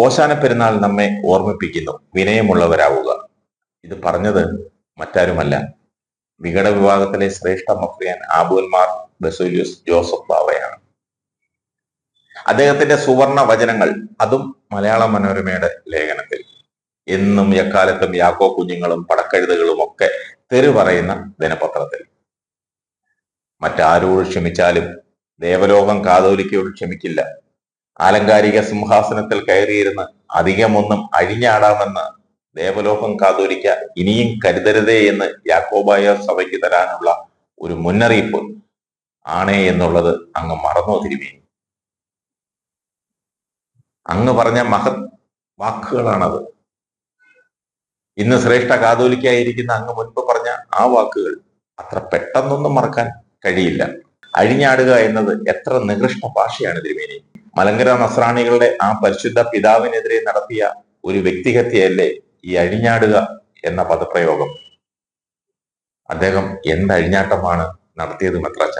ഓശാന പെരുന്നാൾ നമ്മെ ഓർമ്മിപ്പിക്കുന്നു. വിനയമുള്ളവരാവുക. ഇത് പറഞ്ഞത് മറ്റാരുമല്ല. വികട വിഭാഗത്തിലെ ശ്രേഷ്ഠ മഫ്രിയാൻ ആബുൽമാർ ബസൂലിയസ് ജോസഫ് ബാവയാണ്. അദ്ദേഹത്തിന്റെ സുവർണ വചനങ്ങൾ അതും മലയാള മനോരമയുടെ ലേഖനത്തിൽ. എന്നും എക്കാലത്തും യാക്കോ കുഞ്ഞുങ്ങളും പടക്കഴുതുകളും ഒക്കെ തെരു പറയുന്ന ദിനപത്രത്തിൽ. മറ്റാരോട് ക്ഷമിച്ചാലും ദേവലോകം കാതോലിക്കയോട് ക്ഷമിക്കില്ല. ആലങ്കാരിക സിംഹാസനത്തിൽ കയറിയിരുന്ന് അധികമൊന്നും അഴിഞ്ഞാടാമെന്ന് ദേവലോകം കാതോലിക്ക ഇനിയും കരുതരുതേ എന്ന് യാക്കോബായ സഭയ്ക്ക് തരാനുള്ള ഒരു മുന്നറിയിപ്പ് ആണേ എന്നുള്ളത് അങ്ങ് മറന്നോ തിരുമേ അങ്ങ് പറഞ്ഞ മഹത് വാക്കുകളാണത്. ഇന്ന് ശ്രേഷ്ഠ കാതോലിക്കായിരിക്കുന്ന അങ്ങ് മുൻപ് പറഞ്ഞ ആ വാക്കുകൾ അത്ര പെട്ടെന്നൊന്നും മറക്കാൻ കഴിയില്ല. അഴിഞ്ഞാടുക എന്നത് എത്ര നികൃഷ്ട ഭാഷയാണ് തിരുമേനി. മലങ്കര നസ്രാണികളുടെ ആ പരിശുദ്ധ പിതാവിനെതിരെ നടത്തിയ ഒരു വ്യക്തിഹത്യയല്ലേ ഈ അഴിഞ്ഞാടുക എന്ന പദപ്രയോഗം? അദ്ദേഹം എന്ത് അഴിഞ്ഞാട്ടമാണ് നടത്തിയത് മെത്രാച്ച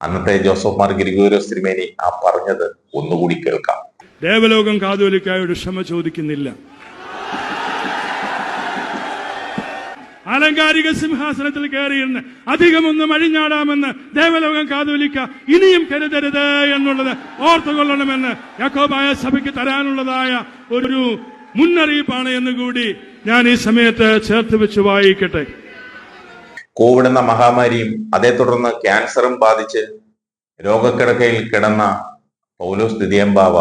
അന്നത്തെ ജോസഫ് മാർ ഗിരിഗോരോസ് തിരുമേനി ആ പറഞ്ഞത് ഒന്നുകൂടി കേൾക്കാം. ദേവലോകം കാതോലിക്കായോട് ക്ഷമ ചോദിക്കുന്നില്ല. ആലങ്കാരിക സിംഹാസനത്തിൽ കയറിയിരുന്ന് അധികമൊന്നും അഴിഞ്ഞാടാമെന്ന് ദേവലോകം കാതോലിക്ക ഇനിയും കരുതരുത് എന്നുള്ളത് ഓർത്തുകൊള്ളണമെന്ന് യാക്കോബായ സഭയ്ക്ക് തരാനുള്ളതായ ഒരു മുന്നറിയിപ്പാണ് എന്നുകൂടി ഞാൻ ഈ സമയത്ത് ചേർത്ത് വെച്ച് വായിക്കട്ടെ. കോവിഡ് എന്ന മഹാമാരിയും അതേ തുടർന്ന് ക്യാൻസറും ബാധിച്ച് രോഗക്കിടക്കയിൽ കിടന്ന പൗലോസ് ദിദിയമ്പാവ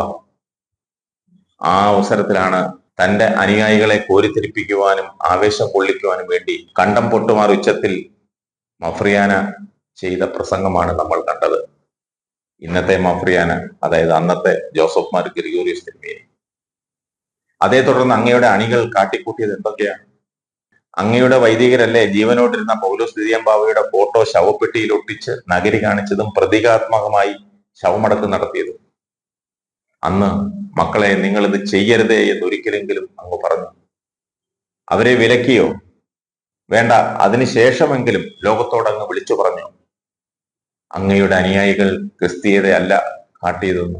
ആ അവസരത്തിലാണ് തന്റെ അനുയായികളെ കോരിത്തിരിപ്പിക്കുവാനും ആവേശം കൊള്ളിക്കുവാനും വേണ്ടി കണ്ടം പൊട്ടുമാർ ഉച്ചത്തിൽ മഫ്രിയാന ചെയ്ത പ്രസംഗമാണ് നമ്മൾ കണ്ടത്. ഇന്നത്തെ മഫ്രിയാന അതായത് അന്നത്തെ ജോസഫ് മാർ ഗ്രിഗോറിയസ് തിരുമേനി അതേ തുടർന്ന് അങ്ങയുടെ അണികൾ കാട്ടിക്കൂട്ടിയത് എന്തൊക്കെയാണ്? അങ്ങയുടെ വൈദികരല്ലേ ജീവനോട്ടിരുന്ന പൗലോസ് ദിദിയമ്പാവയുടെ ഫോട്ടോ ശവപ്പെട്ടിയിൽ ഒട്ടിച്ച് നഗരി കാണിച്ചതും പ്രതീകാത്മകമായി ശവമടക്കം നടത്തിയതും. അന്ന് മക്കളെ നിങ്ങൾ ഇത് ചെയ്യരുതേ എന്ന് ഒരിക്കലെങ്കിലും അങ്ങ് പറഞ്ഞു. അവരെ വിലക്കിയോ? വേണ്ട അതിനുശേഷമെങ്കിലും ലോകത്തോടങ്ങ് വിളിച്ചു പറഞ്ഞു. അങ്ങയുടെ അനുയായികൾ ക്രിസ്തീയതയല്ല കാട്ടിയതെന്ന്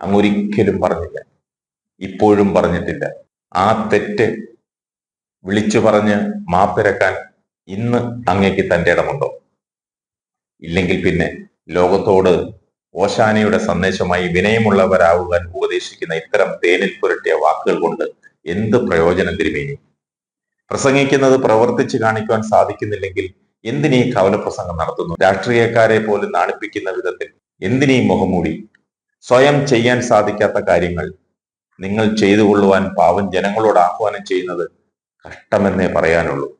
അങ്ങ് ഒരിക്കലും പറഞ്ഞില്ല. ഇപ്പോഴും പറഞ്ഞിട്ടില്ല. ആ തെറ്റ് വിളിച്ചു പറഞ്ഞ് മാപ്പിരക്കാൻ ഇന്ന് അങ്ങേക്ക് തന്റെ ഇടമുണ്ടോ? ഇല്ലെങ്കിൽ പിന്നെ ലോകത്തോട് ഓശാനയുടെ സന്ദേശമായി വിനയമുള്ളവരാകുവാൻ ഉപദേശിക്കുന്ന ഇത്തരം തേനിൽ പുരട്ടിയ വാക്കുകൾ കൊണ്ട് എന്ത് പ്രയോജനം തിരുമേനി? പ്രസംഗിക്കുന്നത് പ്രവർത്തിച്ച് കാണിക്കുവാൻ സാധിക്കുന്നില്ലെങ്കിൽ എന്തിനീ കവലപ്രസംഗം നടത്തുന്നു? രാഷ്ട്രീയക്കാരെ പോലും നാണിപ്പിക്കുന്ന വിധത്തിൽ എന്തിനീ മുഖമൂടി? സ്വയം ചെയ്യാൻ സാധിക്കാത്ത കാര്യങ്ങൾ നിങ്ങൾ ചെയ്തു കൊള്ളുവാൻ പാവം ജനങ്ങളോട് ആഹ്വാനം ചെയ്യുന്നത് കഷ്ടമെന്നേ പറയാനുള്ളൂ.